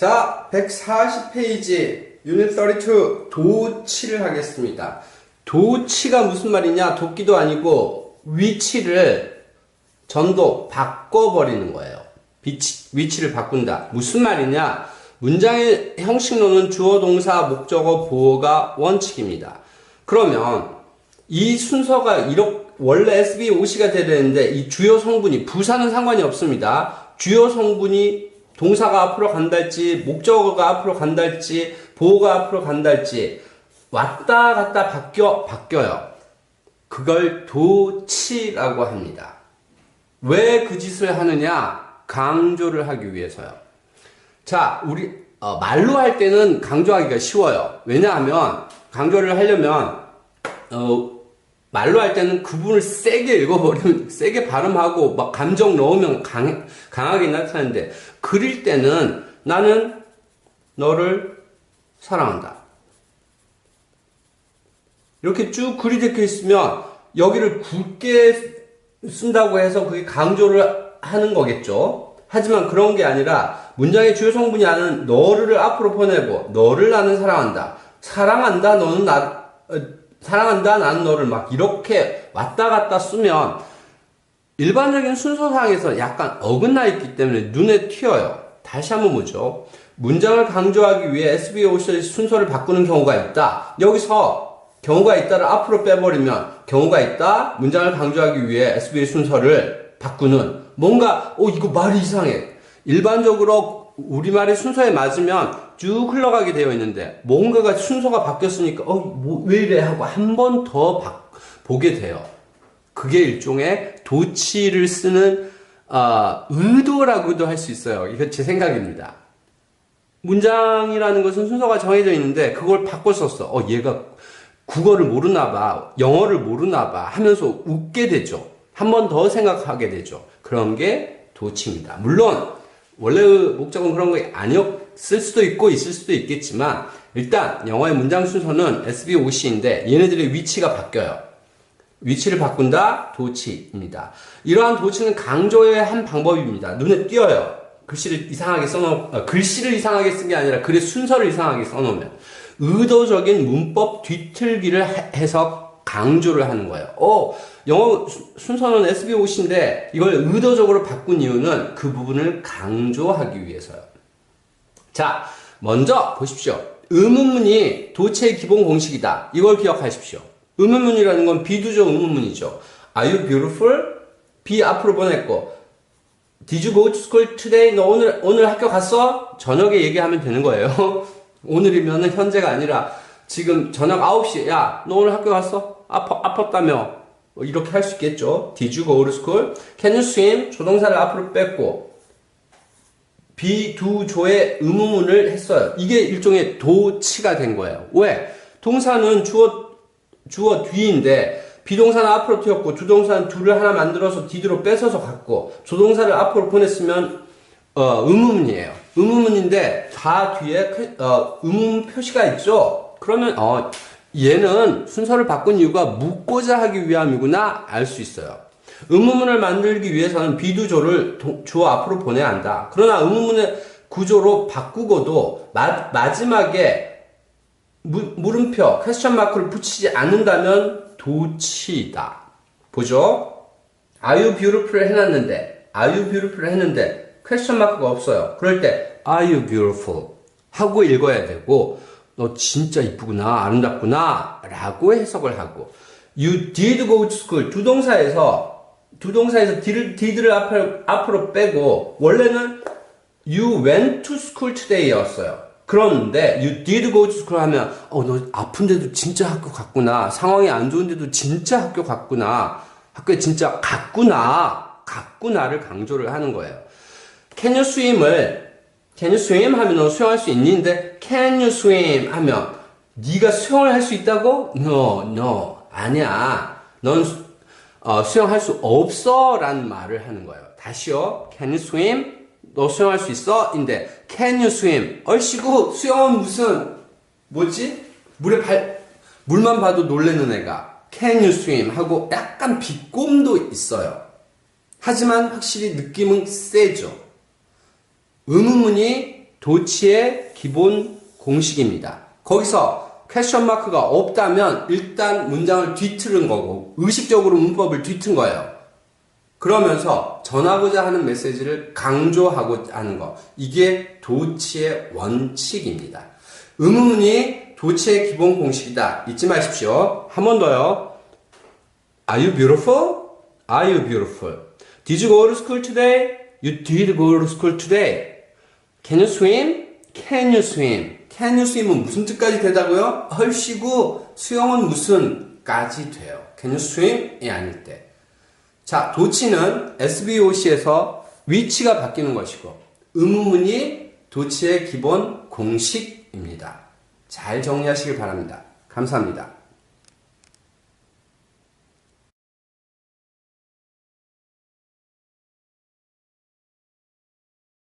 자, 140페이지 유닛 32 도치를 하겠습니다. 도치가 무슨 말이냐? 도끼도 아니고 위치를 전도 바꿔버리는 거예요. 위치, 위치를 바꾼다. 무슨 말이냐? 문장의 형식론은 주어, 동사, 목적어, 보어가 원칙입니다. 그러면 이 순서가 이렇게 원래 SB OC가 돼야 되는데 이 주요 성분이 부사는 상관이 없습니다. 주요 성분이 동사가 앞으로 간달지 목적어가 앞으로 간달지 보호가 앞으로 간달지 왔다 갔다 바뀌어 바뀌어요. 그걸 도치라고 합니다. 왜 그 짓을 하느냐? 강조를 하기 위해서요. 자, 우리 어, 말로 할 때는 강조하기가 쉬워요. 왜냐하면 강조를 하려면 어, 말로 할 때는 그분을 세게 읽어버리면, 세게 발음하고, 막 감정 넣으면 강, 강하게 나타나는데, 그릴 때는 나는 너를 사랑한다. 이렇게 쭉 글이 적혀 있으면, 여기를 굵게 쓴다고 해서 그게 강조를 하는 거겠죠. 하지만 그런 게 아니라, 문장의 주요 성분이 아는 너를 앞으로 보내고, 너를 나는 사랑한다. 사랑한다, 너는 나, 어, 사랑한다 나는 너를 막 이렇게 왔다 갔다 쓰면 일반적인 순서상에서 약간 어긋나 있기 때문에 눈에 튀어요. 다시 한번 보죠. 문장을 강조하기 위해 SBOC의 순서를 바꾸는 경우가 있다. 여기서 경우가 있다를 앞으로 빼버리면 경우가 있다. 문장을 강조하기 위해 SB의 순서를 바꾸는 뭔가 어 이거 말이 이상해. 일반적으로 우리말의 순서에 맞으면 쭉 흘러가게 되어 있는데 뭔가가 순서가 바뀌었으니까 어 뭐 왜 이래 하고 한 번 더 보게 돼요. 그게 일종의 도치를 쓰는 어, 의도라고도 할 수 있어요. 이거 제 생각입니다. 문장이라는 것은 순서가 정해져 있는데 그걸 바꿔 썼어. 어 얘가 국어를 모르나 봐, 영어를 모르나 봐 하면서 웃게 되죠. 한 번 더 생각하게 되죠. 그런 게 도치입니다. 물론 원래의 목적은 그런 게 아니었 을 수도 있고 있을 수도 있겠지만 일단 영어의 문장 순서는 SBOC인데 얘네들의 위치가 바뀌어요. 위치를 바꾼다 도치입니다. 이러한 도치는 강조의 한 방법입니다. 눈에 띄어요. 글씨를 이상하게 써놓 어, 글씨를 이상하게 쓴 게 아니라 글의 순서를 이상하게 써놓으면 의도적인 문법 뒤틀기를 해서 강조를 하는 거예요. 어, 영어 순서는 SBOC인데 이걸 의도적으로 바꾼 이유는 그 부분을 강조하기 위해서요. 자, 먼저 보십시오. 의문문이 도체의 기본 공식이다. 이걸 기억하십시오. 의문문이라는 건 비두적 의문문이죠. Are you beautiful? be 앞으로 보냈고 Did you go to school today? 너 오늘 오늘 학교 갔어? 저녁에 얘기하면 되는 거예요. 오늘이면은 현재가 아니라 지금 저녁 9시 야, 너 오늘 학교 갔어? 아파 아팠다며. 뭐 이렇게 할 수 있겠죠. Did you go to school? Can you swim? 조동사를 앞으로 뺐고 비두조의 의문문을 했어요. 이게 일종의 도치가 된 거예요. 왜? 동사는 주어 주어 뒤인데 비동사는 앞으로 튀었고 주동사는 둘을 하나 만들어서 뒤로 뺏어서 갔고 조동사를 앞으로 보냈으면 어, 의문문이에요. 의문문인데 다 뒤에 어, 의문 표시가 있죠. 그러면 어, 얘는 순서를 바꾼 이유가 묻고자 하기 위함이구나 알 수 있어요. 의문문을 만들기 위해서는 비두조를 주어 앞으로 보내야 한다. 그러나 의문문의 구조로 바꾸고도 마, 마지막에 무, 물음표, 퀘스천 마크를 붙이지 않는다면 도치다. 보죠? You beautiful 해놨는데, you beautiful 했는데, 퀘스천 마크가 없어요. 그럴 때, you beautiful? 하고 읽어야 되고, 너 진짜 이쁘구나, 아름답구나, 라고 해석을 하고, You did go to school. 두 동사에서, 두 동사에서 did, did를 앞으로, 앞으로 빼고, 원래는 You went to school today 였어요. 그런데 you did go to school 하면 어 너 아픈데도 진짜 학교 갔구나 상황이 안 좋은데도 진짜 학교 갔구나 학교에 진짜 갔구나 갔구나를 강조를 하는 거예요. Can you swim을 Can you swim 하면 너 수영할 수 있는데 Can you swim 하면 네가 수영을 할 수 있다고? No, no 아니야. 넌 어, 수영할 수 없어 라는 말을 하는 거예요. 다시요. Can you swim? 너 수영할 수 있어? 인데 Can you swim? 얼씨구 수영은 무슨 뭐지? 물에 발 물만 봐도 놀래는 애가 Can you swim? 하고 약간 비꼼도 있어요. 하지만 확실히 느낌은 세죠. 의문문이 도치의 기본 공식입니다. 거기서 퀘션 마크가 없다면 일단 문장을 뒤틀은 거고 의식적으로 문법을 뒤튼 거예요. 그러면서 전하고자 하는 메시지를 강조하고 하는 거. 이게 도치의 원칙입니다. 의문문이 도치의 기본 공식이다. 잊지 마십시오. 한 번 더요. Are you beautiful? Are you beautiful? Did you go to school today? You did go to school today. Can you swim? Can you swim? Can you swim은 무슨 뜻까지 되다고요? 헐시고 수영은 무슨까지 돼요. Can you swim이 아닐 때. 자, 도치는 SVOC에서 위치가 바뀌는 것이고 의문문이 도치의 기본 공식입니다. 잘 정리하시길 바랍니다. 감사합니다.